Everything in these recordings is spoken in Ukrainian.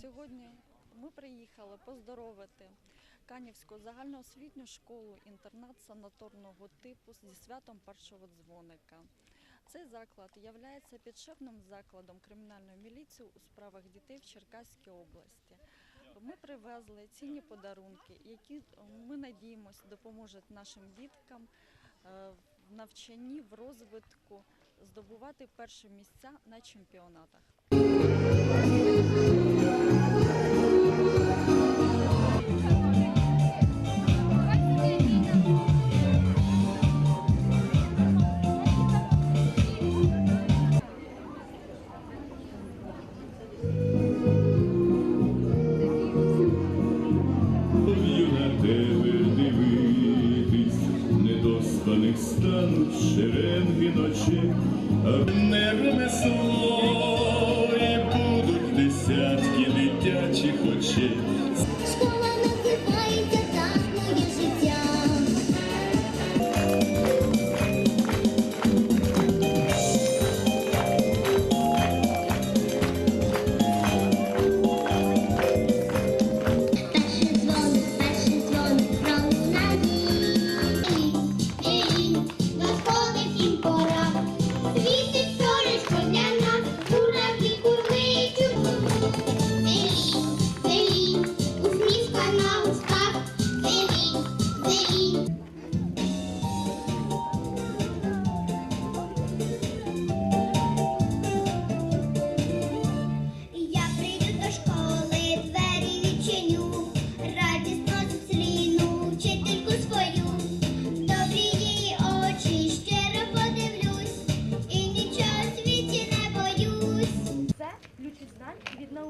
Сьогодні ми приїхали поздоровити Канівську загальноосвітню школу інтернат санаторного типу зі святом першого дзвоника. Цей заклад є підшефним закладом кримінальної міліції у справах дітей в Черкаській області. Ми привезли цінні подарунки, які ми надіємося допоможуть нашим діткам е, в навчанні, в розвитку, здобувати перші місця на чемпіонатах. Стануть шеренги ночей, а не ремесло,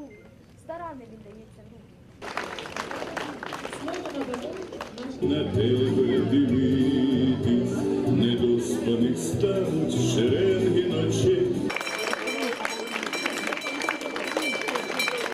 науки. Старанно віддається в руки. На тебе